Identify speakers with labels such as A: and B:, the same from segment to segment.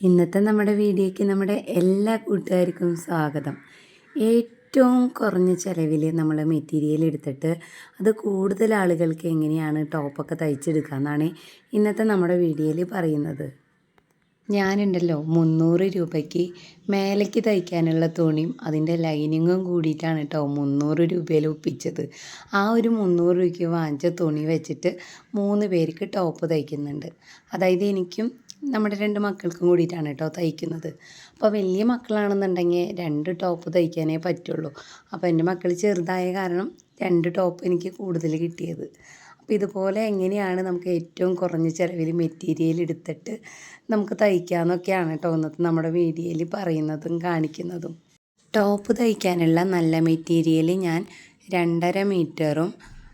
A: ഇന്നത്തെ നമ്മുടെ വീഡിയോയ്ക്ക് നമ്മുടെ എല്ലാ കൂട്ടുകാർക്കും സ്വാഗതം. ഏറ്റവും കുറഞ്ഞ ചിലവിൽ നമ്മൾ മെറ്റീരിയൽ എടുത്തിട്ട് അത് കൂടുതൽ ആളുകൾക്ക് എങ്ങനെയാണ് ടോപ്പൊക്കെ തയ്ച്ചെടുക്കുക എന്നാണ് ഇന്നത്തെ നമ്മുടെ വീഡിയോയിൽ പറയുന്നത്. ഞാനുണ്ടല്ലോ മുന്നൂറ് രൂപയ്ക്ക് മേലേക്ക് തയ്ക്കാനുള്ള തുണിയും അതിന്റെ ലൈനിങ്ങും കൂടിയിട്ടാണ് കേട്ടോ മുന്നൂറ് രൂപയിൽ ഒപ്പിച്ചത്. ആ ഒരു മുന്നൂറ് രൂപയ്ക്ക് വാങ്ങിച്ച തുണി വെച്ചിട്ട് മൂന്ന് പേർക്ക് ടോപ്പ് തയ്ക്കുന്നുണ്ട്. അതായത് എനിക്കും നമ്മുടെ രണ്ട് മക്കൾക്കും കൂടിയിട്ടാണ് കേട്ടോ തയ്ക്കുന്നത്. അപ്പോൾ വലിയ മക്കളാണെന്നുണ്ടെങ്കിൽ രണ്ട് ടോപ്പ് തയ്ക്കാനേ പറ്റുള്ളൂ. അപ്പോൾ എന്റെ മക്കൾ ചെറുതായ കാരണം രണ്ട് ടോപ്പ് എനിക്ക് കൂടുതൽ കിട്ടിയത്. അപ്പോൾ ഇതുപോലെ എങ്ങനെയാണ് നമുക്ക് ഏറ്റവും കുറഞ്ഞ ചിലവിൽ മെറ്റീരിയൽ എടുത്തിട്ട് നമുക്ക് തയ്ക്കാമെന്നൊക്കെയാണ് കേട്ടോ ഇന്നത്തെ നമ്മുടെ വീഡിയോയിൽ പറയുന്നതും കാണിക്കുന്നതും. ടോപ്പ് തയ്ക്കാനുള്ള നല്ല മെറ്റീരിയൽ ഞാൻ രണ്ടര മീറ്ററും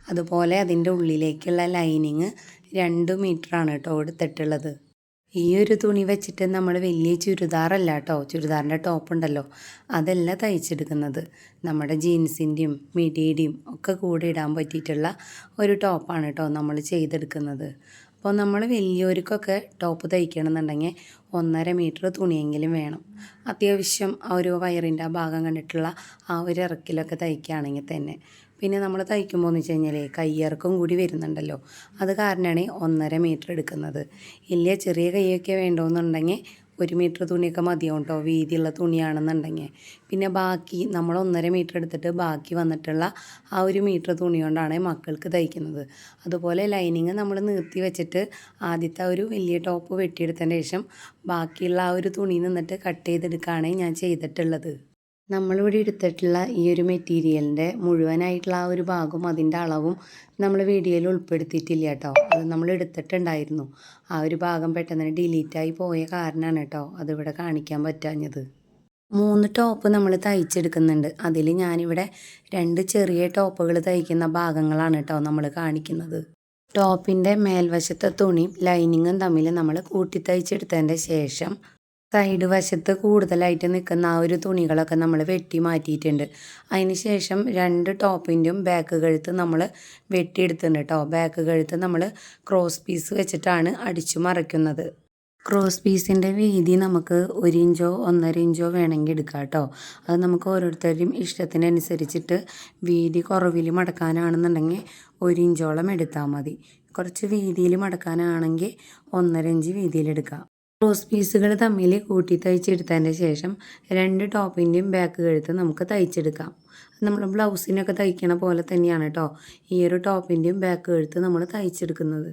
A: അതുപോലെ അതിന്റെ ഉള്ളിലേക്കുള്ള ലൈനിങ് രണ്ട് മീറ്ററാണ് കേട്ടോ എടുത്തിട്ടുള്ളത്. ഈ ഒരു തുണി വെച്ചിട്ട് നമ്മൾ വലിയ ചുരിദാറല്ല കേട്ടോ ചുരിദാറിന്റെ ടോപ്പ് ഉണ്ടല്ലോ അതല്ല തയ്ച്ചെടുക്കുന്നത്. നമ്മുടെ ജീൻസിന്റെയും മിഡിയുടെയും ഒക്കെ കൂടെ ഇടാൻ പറ്റിയിട്ടുള്ള ഒരു ടോപ്പാണ് കേട്ടോ നമ്മൾ ചെയ്തെടുക്കുന്നത്. അപ്പോൾ നമ്മൾ വലിയവർക്കൊക്കെ ടോപ്പ് തയ്ക്കണമെന്നുണ്ടെങ്കിൽ ഒന്നര മീറ്റർ തുണിയെങ്കിലും വേണം. അത്യാവശ്യം ആ ഒരു വയറിന്റെ ആ ഭാഗം കണ്ടിട്ടുള്ള ആ ഒരു ഇറക്കിലൊക്കെ തയ്ക്കുകയാണെങ്കിൽ തന്നെ. പിന്നെ നമ്മൾ തയ്ക്കുമ്പോൾ എന്ന് വെച്ച് കഴിഞ്ഞാൽ കയ്യിറക്കം കൂടി വരുന്നുണ്ടല്ലോ. അത് കാരണമാണ് ഒന്നര മീറ്റർ എടുക്കുന്നത്. ഇല്ല ചെറിയ കൈയൊക്കെ വേണ്ടോന്നുണ്ടെങ്കിൽ ഒരു മീറ്റർ തുണിയൊക്കെ മതിയാവും കേട്ടോ വീതിയുള്ള തുണിയാണെന്നുണ്ടെങ്കിൽ പിന്നെ ബാക്കി നമ്മൾ ഒന്നര മീറ്റർ എടുത്തിട്ട് ബാക്കി വന്നിട്ടുള്ള ആ ഒരു മീറ്റർ തുണി കൊണ്ടാണ് മക്കൾക്ക് തയ്ക്കുന്നത്. അതുപോലെ ലൈനിങ് നമ്മൾ നിർത്തി വെച്ചിട്ട് ആദ്യത്തെ ഒരു വലിയ ടോപ്പ് വെട്ടിയെടുത്തതിന് ശേഷം ബാക്കിയുള്ള ആ ഒരു തുണി നിന്നിട്ട് കട്ട് ചെയ്തെടുക്കുകയാണ് ഞാൻ ചെയ്തിട്ടുള്ളത്. നമ്മളിവിടെ എടുത്തിട്ടുള്ള ഈ ഒരു മെറ്റീരിയലിന്റെ മുഴുവനായിട്ടുള്ള ആ ഒരു ഭാഗവും അതിന്റെ അളവും നമ്മൾ വീഡിയോയിൽ ഉൾപ്പെടുത്തിയിട്ടില്ല കേട്ടോ. അത് നമ്മൾ എടുത്തിട്ടുണ്ടായിരുന്നു. ആ ഒരു ഭാഗം പെട്ടെന്ന് ഡിലീറ്റായി പോയ കാരണമാണ് കേട്ടോ അതിവിടെ കാണിക്കാൻ പറ്റാഞ്ഞത്. മൂന്ന് ടോപ്പ് നമ്മൾ തയ്ച്ചെടുക്കുന്നുണ്ട്. അതിൽ ഞാനിവിടെ രണ്ട് ചെറിയ ടോപ്പുകൾ തയ്ക്കുന്ന ഭാഗങ്ങളാണ് കേട്ടോ നമ്മൾ കാണിക്കുന്നത്. ടോപ്പിന്റെ മേൽവശത്തെ തുണിയും ലൈനിങ്ങും തമ്മിൽ നമ്മൾ കൂട്ടി തയ്ച്ചെടുത്തതിന്റെ ശേഷം സൈഡ് വശത്ത് കൂടുതലായിട്ട് നിൽക്കുന്ന ആ ഒരു തുണികളൊക്കെ നമ്മൾ വെട്ടി മാറ്റിയിട്ടുണ്ട്. അതിന് ശേഷം രണ്ട് ടോപ്പിന്റെയും ബാക്ക് കഴുത്ത് നമ്മൾ വെട്ടിയെടുത്തിട്ടുണ്ട് കേട്ടോ ബാക്ക് കഴുത്ത് നമ്മൾ ക്രോസ് പീസ് വെച്ചിട്ടാണ് അടിച്ചു മറയ്ക്കുന്നത് ക്രോസ് പീസിന്റെ വീതി നമുക്ക് ഒരു ഇഞ്ചോ ഒന്നര ഇഞ്ചോ വേണമെങ്കിൽ എടുക്കാം കേട്ടോ അത് നമുക്ക് ഓരോരുത്തരുടെയും ഇഷ്ടത്തിനനുസരിച്ചിട്ട് വീതി കുറവിൽ മടക്കാനാണെന്നുണ്ടെങ്കിൽ ഒരു ഇഞ്ചോളം എടുത്താൽ മതി. കുറച്ച് വീതിയിൽ മടക്കാനാണെങ്കിൽ ഒന്നര ഇഞ്ച് വീതിയിലെടുക്കാം ക്രോസ് പീസുകൾ തമ്മിൽ കൂട്ടി തയ്ച്ചെടുത്തതിന്റെ ശേഷം രണ്ട് ടോപ്പിന്റെയും ബാക്ക് കഴുത്ത് നമുക്ക് തയ്ച്ചെടുക്കാം. നമ്മൾ ബ്ലൗസിനൊക്കെ തയ്ക്കണ പോലെ തന്നെയാണ് കേട്ടോ ഈ ഒരു ടോപ്പിന്റെയും ബാക്ക് കഴുത്ത് നമ്മൾ തയ്ച്ചെടുക്കുന്നത്.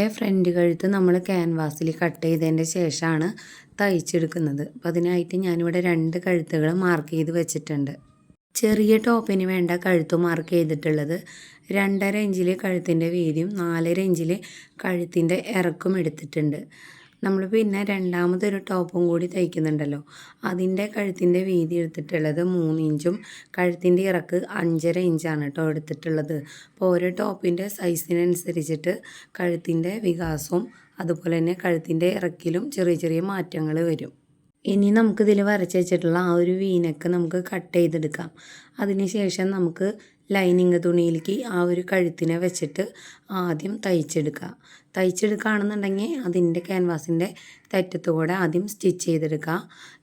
A: ടോപ്പിന്റെ ഫ്രണ്ട് കഴുത്ത് നമ്മൾ ക്യാൻവാസിൽ കട്ട് ചെയ്തതിന്റെ ശേഷമാണ് തയ്ച്ചെടുക്കുന്നത്. അപ്പം അതിനായിട്ട് ഞാനിവിടെ രണ്ട് കഴുത്തുകൾ മാർക്ക് ചെയ്ത് വെച്ചിട്ടുണ്ട്. ചെറിയ ടോപ്പിന് വേണ്ട കഴുത്ത് മാർക്ക് ചെയ്തിട്ടുള്ളത് രണ്ടര ഇഞ്ചിൽ കഴുത്തിന്റെ വീതിയും നാലര ഇഞ്ചിൽ കഴുത്തിന്റെ ഇറക്കും എടുത്തിട്ടുണ്ട്. നമ്മൾ പിന്നെ രണ്ടാമതൊരു ടോപ്പും കൂടി തയ്ക്കുന്നുണ്ടല്ലോ. അതിന്റെ കഴുത്തിന്റെ വീതി എടുത്തിട്ടുള്ളത് മൂന്ന് ഇഞ്ചും കഴുത്തിന്റെ ഇറക്ക് അഞ്ചര ഇഞ്ചാണ് കേട്ടോ എടുത്തിട്ടുള്ളത്. അപ്പോൾ ഓരോ ടോപ്പിന്റെ സൈസിനനുസരിച്ചിട്ട് കഴുത്തിന്റെ വികാസവും അതുപോലെ തന്നെ കഴുത്തിന്റെ ഇറക്കിലും ചെറിയ ചെറിയ മാറ്റങ്ങൾ വരും. ഇനി നമുക്കിതിൽ വരച്ച് വെച്ചിട്ടുള്ള ആ ഒരു വീനക്ക് നമുക്ക് കട്ട് ചെയ്തെടുക്കാം. അതിനുശേഷം നമുക്ക് ലൈനിങ് തുണിയിലേക്ക് ആ ഒരു കഴുത്തിനെ വെച്ചിട്ട് ആദ്യം തയ്ച്ചെടുക്കുക. തയ്ച്ചെടുക്കുകയാണെന്നുണ്ടെങ്കിൽ അതിന്റെ ക്യാൻവാസിന്റെ തെറ്റത്തുകൂടെ ആദ്യം സ്റ്റിച്ച് ചെയ്തെടുക്കുക.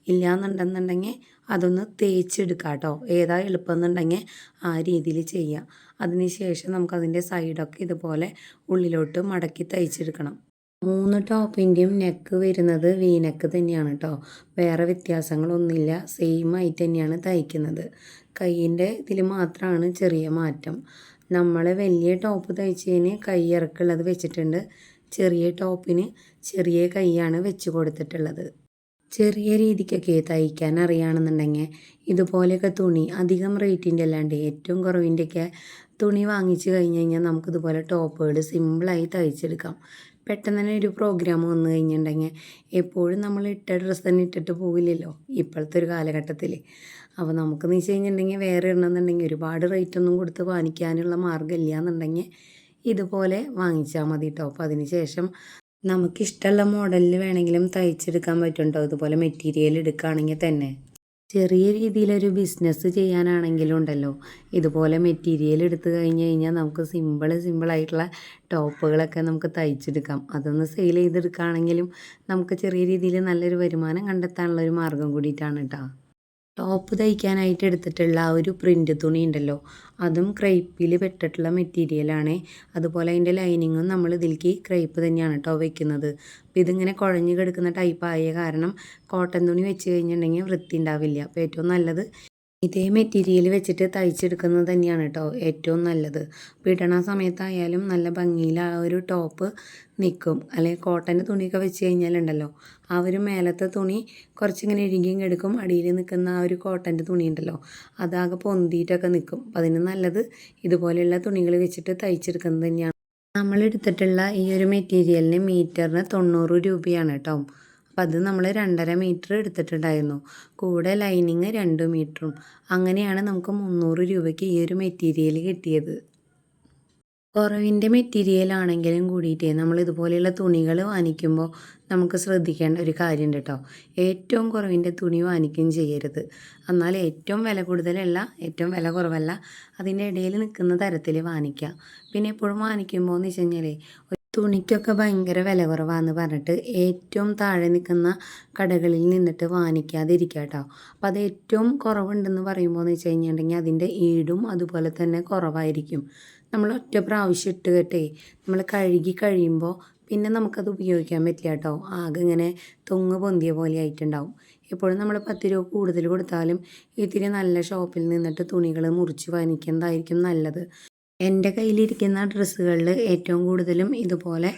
A: ഇല്ലയെന്നുണ്ടെന്നുണ്ടെങ്കിൽ അതൊന്ന് തേച്ചെടുക്കുക കേട്ടോ. ഏതാ എളുപ്പമെന്നുണ്ടെങ്കിൽ ആ രീതിയിൽ ചെയ്യുക. അതിന് ശേഷം നമുക്കതിന്റെ സൈഡൊക്കെ ഇതുപോലെ ഉള്ളിലോട്ട് മടക്കി തയ്ച്ചെടുക്കണം. മൂന്ന് ടോപ്പിന്റെയും നെക്ക് വരുന്നത് വീനെക്ക് തന്നെയാണ് കേട്ടോ. വേറെ വ്യത്യാസങ്ങളൊന്നുമില്ല. സെയിം ആയിട്ട് തന്നെയാണ് തയ്ക്കുന്നത്. കൈയിന്റെ ഇതിൽ മാത്രമാണ് ചെറിയ മാറ്റം. നമ്മൾ വലിയ ടോപ്പ് തയ്ച്ചതിന് കൈ ഇറക്കുള്ളത് വെച്ചിട്ടുണ്ട്. ചെറിയ ടോപ്പിന് ചെറിയ കൈയാണ് വെച്ച് കൊടുത്തിട്ടുള്ളത്. ചെറിയ രീതിക്കൊക്കെ തയ്ക്കാൻ അറിയാണെന്നുണ്ടെങ്കിൽ ഇതുപോലെയൊക്കെ തുണി അധികം റേറ്റിന്റെ അല്ലാണ്ട് ഏറ്റവും കുറവിന്റെയൊക്കെ തുണി വാങ്ങിച്ച് കഴിഞ്ഞ് കഴിഞ്ഞാൽ നമുക്കിതുപോലെ ടോപ്പുകൾ സിമ്പിളായി തയ്ച്ചെടുക്കാം. പെട്ടെന്ന് തന്നെ ഒരു പ്രോഗ്രാം വന്നു കഴിഞ്ഞിട്ടുണ്ടെങ്കിൽ എപ്പോഴും നമ്മൾ ഇട്ട ഡ്രസ്സ് തന്നെ ഇട്ടിട്ട് പോവില്ലല്ലോ ഇപ്പോഴത്തെ ഒരു കാലഘട്ടത്തിൽ. അപ്പോൾ നമുക്കെന്ന് വെച്ച് കഴിഞ്ഞിട്ടുണ്ടെങ്കിൽ വേറെ ഇടണമെന്നുണ്ടെങ്കിൽ ഒരുപാട് റേറ്റ് ഒന്നും കൊടുത്ത് വാങ്ങിക്കാനുള്ള മാർഗമില്ല എന്നുണ്ടെങ്കിൽ ഇതുപോലെ വാങ്ങിച്ചാൽ മതി കേട്ടോ അപ്പോൾ അതിന് ശേഷം നമുക്കിഷ്ടമുള്ള മോഡലിൽ വേണമെങ്കിലും തയ്ച്ചെടുക്കാൻ പറ്റും കേട്ടോ ഇതുപോലെ മെറ്റീരിയൽ എടുക്കുകയാണെങ്കിൽ തന്നെ. ചെറിയ രീതിയിലൊരു ബിസിനസ് ചെയ്യാനാണെങ്കിലും ഉണ്ടല്ലോ. ഇതുപോലെ മെറ്റീരിയൽ എടുത്തു കഴിഞ്ഞ് കഴിഞ്ഞാൽ നമുക്ക് സിമ്പിൾ സിമ്പിളായിട്ടുള്ള ടോപ്പുകളൊക്കെ നമുക്ക് തയ്ച്ചെടുക്കാം. അതൊന്ന് സെയിൽ ചെയ്തെടുക്കുകയാണെങ്കിലും നമുക്ക് ചെറിയ രീതിയിൽ നല്ലൊരു വരുമാനം കണ്ടെത്താനുള്ള ഒരു മാർഗം കൂടിയിട്ടാണ് കേട്ടോ ടോപ്പ് തയ്ക്കാനായിട്ട് എടുത്തിട്ടുള്ള ആ ഒരു പ്രിന്റ് തുണി ഉണ്ടല്ലോ. അതും ക്രൈപ്പിൽ പെട്ടിട്ടുള്ള മെറ്റീരിയലാണ് അതുപോലെ അതിന്റെ ലൈനിങ്ങും നമ്മൾ ഇതിലേക്ക് ക്രൈപ്പ് തന്നെയാണ് കേട്ടോ വെക്കുന്നത്. അപ്പോൾ ഇതിങ്ങനെ കുഴഞ്ഞു കിടക്കുന്ന ടൈപ്പ് ആയ കാരണം കോട്ടൺ തുണി വെച്ച് കഴിഞ്ഞിട്ടുണ്ടെങ്കിൽ വൃത്തി ഉണ്ടാവില്ല. അപ്പോൾ ഏറ്റവും നല്ലത് ഇതേ മെറ്റീരിയൽ വെച്ചിട്ട് തയ്ച്ചെടുക്കുന്നത് തന്നെയാണ് കേട്ടോ ഏറ്റവും നല്ലത്. വിടണ സമയത്തായാലും നല്ല ഭംഗിയിൽ ആ ഒരു ടോപ്പ് നിൽക്കും അല്ലെങ്കിൽ കോട്ടന്റെ തുണിയൊക്കെ വെച്ച് കഴിഞ്ഞാലുണ്ടല്ലോ ആ ഒരു മേലത്തെ തുണി കുറച്ചിങ്ങനെ ഇഴുകിയും എടുക്കും. അടിയിൽ നിൽക്കുന്ന ആ ഒരു കോട്ടന്റെ തുണി ഉണ്ടല്ലോ അതാകെ പൊന്തിയിട്ടൊക്കെ നിൽക്കും അപ്പം അതിന് നല്ലത് ഇതുപോലെയുള്ള തുണികൾ വെച്ചിട്ട് തയ്ച്ചെടുക്കുന്നത് തന്നെയാണ്. നമ്മളെടുത്തിട്ടുള്ള ഈ ഒരു മെറ്റീരിയലിന് മീറ്ററിന് തൊണ്ണൂറ് രൂപയാണ് കേട്ടോ അപ്പം അത് നമ്മൾ രണ്ടര മീറ്റർ എടുത്തിട്ടുണ്ടായിരുന്നു. കൂടെ ലൈനിങ് രണ്ട് മീറ്ററും. അങ്ങനെയാണ് നമുക്ക് മുന്നൂറ് രൂപയ്ക്ക് ഈ ഒരു മെറ്റീരിയൽ കിട്ടിയത്. കുറവിന്റെ മെറ്റീരിയൽ ആണെങ്കിലും കൂടിയിട്ട് നമ്മൾ ഇതുപോലെയുള്ള തുണികൾ വാങ്ങിക്കുമ്പോൾ നമുക്ക് ശ്രദ്ധിക്കേണ്ട ഒരു കാര്യമുണ്ട് കേട്ടോ ഏറ്റവും കുറവിന്റെ തുണി വാങ്ങിക്കുകയും ചെയ്യരുത്. എന്നാൽ ഏറ്റവും വില കൂടുതലല്ല ഏറ്റവും വില കുറവല്ല അതിന്റെ ഇടയിൽ നിൽക്കുന്ന തരത്തിൽ വാങ്ങിക്കുക. പിന്നെ എപ്പോഴും വാങ്ങിക്കുമ്പോൾ എന്ന് വെച്ച് കഴിഞ്ഞാൽ തുണിക്കൊക്കെ ഭയങ്കര വില കുറവാന്ന് പറഞ്ഞിട്ട് ഏറ്റവും താഴെ നിൽക്കുന്ന കടകളിൽ നിന്നിട്ട് വാങ്ങിക്കാതിരിക്കുക കേട്ടോ. അപ്പോൾ അത് ഏറ്റവും കുറവുണ്ടെന്ന് പറയുമ്പോൾ എന്ന് വെച്ച് കഴിഞ്ഞിട്ടുണ്ടെങ്കിൽ അതിന്റെ ഈടും അതുപോലെ തന്നെ കുറവായിരിക്കും. നമ്മൾ ഒറ്റ പ്രാവശ്യം ഇട്ട് കേട്ടേ നമ്മൾ കഴുകി കഴിയുമ്പോൾ പിന്നെ നമുക്കത് ഉപയോഗിക്കാൻ പറ്റില്ല കേട്ടോ. ആകെ ഇങ്ങനെ തൊങ്ങ് പൊന്തിയ പോലെ ആയിട്ടുണ്ടാവും. എപ്പോഴും നമ്മൾ പത്ത് രൂപ കൂടുതൽ കൊടുത്താലും ഇത്തിരി നല്ല ഷോപ്പിൽ നിന്നിട്ട് തുണികൾ മുറിച്ച് വാങ്ങിക്കുന്നതായിരിക്കും നല്ലത്. എന്റെ കയ്യിലിരിക്കുന്ന ഡ്രസ്സുകളിൽ ഏറ്റവും കൂടുതലും ഇതുപോലെ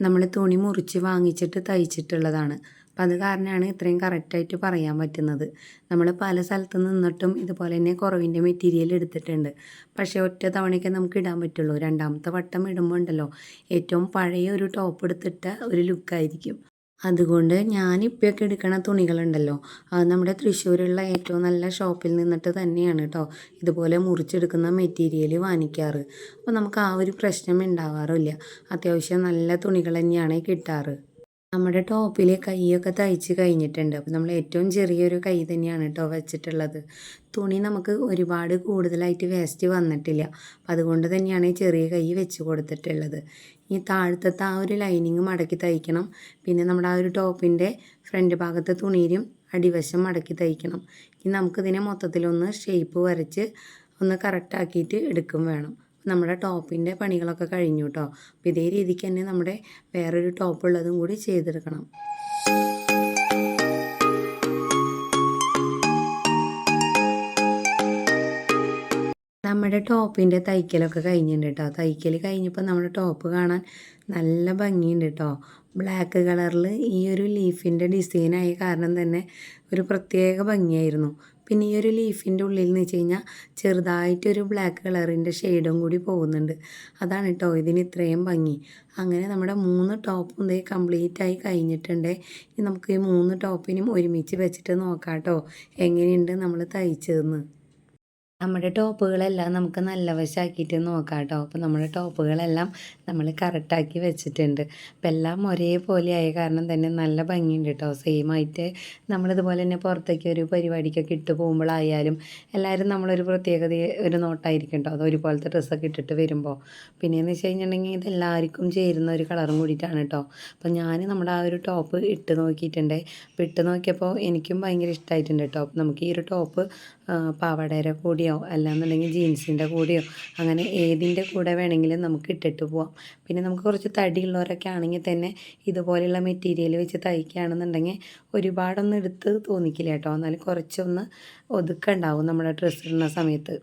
A: നമ്മൾ തുണി മുറിച്ച് വാങ്ങിച്ചിട്ട് തയ്ച്ചിട്ടുള്ളതാണ്. അപ്പം അത് കാരണമാണ് ഇത്രയും കറക്റ്റായിട്ട് പറയാൻ പറ്റുന്നത്. നമ്മൾ പല സ്ഥലത്ത് നിന്നിട്ടും ഇതുപോലെ തന്നെ കുറവിന്റെ മെറ്റീരിയൽ എടുത്തിട്ടുണ്ട്. പക്ഷേ ഒറ്റ തവണയ്ക്ക് നമുക്ക് ഇടാൻ പറ്റുള്ളൂ. രണ്ടാമത്തെ വട്ടം ഇടുമ്പോൾ ഉണ്ടല്ലോ ഏറ്റവും പഴയ ഒരു ടോപ്പ് എടുത്തിട്ട ഒരു ലുക്കായിരിക്കും. അതുകൊണ്ട് ഞാനിപ്പോഴൊക്കെ എടുക്കണ തുണികളുണ്ടല്ലോ. അത് നമ്മുടെ തൃശ്ശൂരുള്ള ഏറ്റവും നല്ല ഷോപ്പിൽ നിന്നിട്ട് തന്നെയാണ് കേട്ടോ ഇതുപോലെ മുറിച്ചെടുക്കുന്ന മെറ്റീരിയൽ വാങ്ങിക്കാറ്. അപ്പോൾ നമുക്ക് ആ ഒരു പ്രശ്നം ഉണ്ടാവാറില്ല. അത്യാവശ്യം നല്ല തുണികൾ തന്നെയാണ് കിട്ടാറ്. നമ്മുടെ ടോപ്പിൽ കൈയൊക്കെ തയ്ച്ച് കഴിഞ്ഞിട്ടുണ്ട്. അപ്പോൾ നമ്മൾ ഏറ്റവും ചെറിയൊരു കൈ തന്നെയാണ് കേട്ടോ വെച്ചിട്ടുള്ളത്. തുണി നമുക്ക് ഒരുപാട് കൂടുതലായിട്ട് വേസ്റ്റ് വന്നിട്ടില്ല. അപ്പം അതുകൊണ്ട് തന്നെയാണ് ഈ ചെറിയ കൈ വെച്ച് കൊടുത്തിട്ടുള്ളത്. ഈ താഴത്തത്തെ ആ ഒരു ലൈനിങ് മടക്കി തയ്ക്കണം. പിന്നെ നമ്മുടെ ആ ഒരു ടോപ്പിന്റെ ഫ്രണ്ട് ഭാഗത്തെ തുണിയിലും അടിവശം മടക്കി തയ്ക്കണം. ഇനി നമുക്കിതിനെ മൊത്തത്തിലൊന്ന് ഷേപ്പ് വരച്ച് ഒന്ന് കറക്റ്റാക്കിയിട്ട് എടുക്കും വേണം. നമ്മുടെ ടോപ്പിന്റെ പണികളൊക്കെ കഴിഞ്ഞു കേട്ടോ അപ്പോൾ ഇതേ രീതിക്ക് തന്നെ നമ്മുടെ വേറൊരു ടോപ്പ് ഉള്ളതും കൂടി ചെയ്തെടുക്കണം. നമ്മുടെ ടോപ്പിന്റെ തയ്ക്കലൊക്കെ കഴിഞ്ഞിട്ടുണ്ട് കേട്ടോ തയ്ക്കൽ കഴിഞ്ഞപ്പോൾ നമ്മുടെ ടോപ്പ് കാണാൻ നല്ല ഭംഗിയുണ്ട് കേട്ടോ ബ്ലാക്ക് കളറിൽ ഈ ഒരു ലീഫിന്റെ ഡിസൈനായ കാരണം തന്നെ ഒരു പ്രത്യേക ഭംഗിയായിരുന്നു. പിന്നെ ഈ ഒരു ലീഫിന്റെ ഉള്ളിൽ എന്ന് വെച്ച് കഴിഞ്ഞാൽ ചെറുതായിട്ടൊരു ബ്ലാക്ക് കളറിന്റെ ഷെയ്ഡും കൂടി പോകുന്നുണ്ട്. അതാണ് കേട്ടോ ഇതിന് ഇത്രയും ഭംഗി. അങ്ങനെ നമ്മുടെ മൂന്ന് ടോപ്പും ഇതേ കംപ്ലീറ്റ് ആയി കഴിഞ്ഞിട്ടുണ്ട്. നമുക്ക് ഈ മൂന്ന് ടോപ്പിനും ഒരുമിച്ച് വെച്ചിട്ട് നോക്കാം കേട്ടോ എങ്ങനെയുണ്ട് നമ്മൾ തയ്ച്ചതെന്ന്? നമ്മുടെ ടോപ്പുകളെല്ലാം നമുക്ക് നല്ല വശമാക്കിയിട്ട് നോക്കാം കേട്ടോ അപ്പോൾ നമ്മുടെ ടോപ്പുകളെല്ലാം നമ്മൾ കറക്റ്റാക്കി വെച്ചിട്ടുണ്ട്. അപ്പം എല്ലാം ഒരേപോലെ ആയ കാരണം തന്നെ നല്ല ഭംഗിയുണ്ട് കേട്ടോ സെയിമായിട്ട് നമ്മളിതുപോലെ തന്നെ പുറത്തേക്ക് ഒരു പരിപാടിക്കൊക്കെ ഇട്ട് പോകുമ്പോഴായാലും എല്ലാവരും നമ്മളൊരു പ്രത്യേകത ഒരു നോട്ടായിരിക്കും കേട്ടോ അത് ഒരുപോലത്തെ ഡ്രസ്സൊക്കെ ഇട്ടിട്ട് വരുമ്പോൾ പിന്നെയെന്ന് വെച്ച് കഴിഞ്ഞിട്ടുണ്ടെങ്കിൽ ഇതെല്ലാവർക്കും ചേരുന്ന ഒരു കളറും കൂടിയിട്ടാണ് കേട്ടോ അപ്പോൾ ഞാൻ നമ്മുടെ ആ ഒരു ടോപ്പ് ഇട്ട് നോക്കിയിട്ടുണ്ട്. അപ്പോൾ ഇട്ട് നോക്കിയപ്പോൾ എനിക്കും ഭയങ്കര ഇഷ്ടമായിട്ടുണ്ട് കേട്ടോ നമുക്ക് ഈ ഒരു ടോപ്പ് പാവാടയുടെ കൂടിയോ കൂടെയോ അല്ലാന്നുണ്ടെങ്കിൽ ജീൻസിന്റെ കൂടെയോ അങ്ങനെ ഏതിന്റെ കൂടെ വേണമെങ്കിലും നമുക്ക് ഇട്ടിട്ട് പോവാം. പിന്നെ നമുക്ക് കുറച്ച് തടിയുള്ളവരൊക്കെ ആണെങ്കിൽ തന്നെ ഇതുപോലെയുള്ള മെറ്റീരിയൽ വെച്ച് തയ്ക്കുകയാണെന്നുണ്ടെങ്കിൽ ഒരുപാടൊന്നും എടുത്ത് തോന്നിക്കില്ല കേട്ടോ. എന്നാലും കുറച്ചൊന്ന് ഒതുക്കുണ്ടാവും നമ്മുടെ ഡ്രസ്സ് ഇടുന്ന സമയത്ത്.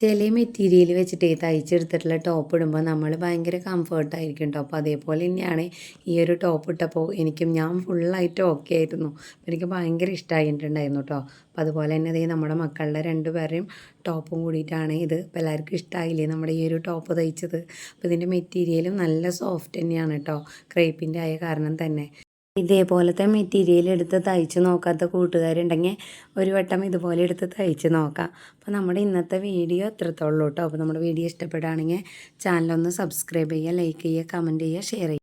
A: ചില മെറ്റീരിയൽ വെച്ചിട്ട് തയ്ച്ചെടുത്തിട്ടുള്ള ടോപ്പ് ഇടുമ്പോൾ നമ്മൾ ഭയങ്കര കംഫർട്ടായിരിക്കും കേട്ടോ അപ്പോൾ അതേപോലെ തന്നെയാണ് ഈ ഒരു ടോപ്പ് ഇട്ടപ്പോൾ എനിക്കും ഞാൻ ഫുള്ളായിട്ട് ഓക്കെ ആയിരുന്നു. എനിക്ക് ഭയങ്കര ഇഷ്ടമായിട്ടുണ്ടായിരുന്നു കേട്ടോ അപ്പോൾ അതുപോലെ തന്നെ അതേ നമ്മുടെ മക്കളുടെ രണ്ടുപേരെയും ടോപ്പും കൂടിയിട്ടാണ് ഇത്. അപ്പോൾ എല്ലാവർക്കും ഇഷ്ടമായില്ലേ നമ്മുടെ ഈ ഒരു ടോപ്പ് തയ്ച്ചത്? അപ്പോൾ ഇതിന്റെ മെറ്റീരിയലും നല്ല സോഫ്റ്റ് തന്നെയാണ് കേട്ടോ ക്രേപ്പിന്റെ ആയ കാരണം തന്നെ. ഇതേപോലത്തെ മെറ്റീരിയൽ എടുത്ത് തയ്ച്ച് നോക്കാത്ത കൂട്ടുകാരുണ്ടെങ്കിൽ ഒരു വട്ടം ഇതുപോലെ എടുത്ത് തയ്ച്ച് നോക്കാം. അപ്പോൾ നമ്മുടെ ഇന്നത്തെ വീഡിയോ എത്രത്തോളം കേട്ടോ. അപ്പോൾ നമ്മുടെ വീഡിയോ ഇഷ്ടപ്പെടുകയാണെങ്കിൽ ചാനലൊന്ന് സബ്സ്ക്രൈബ് ചെയ്യുക ലൈക്ക് ചെയ്യുക കമന്റ് ചെയ്യുക ഷെയർ ചെയ്യുക.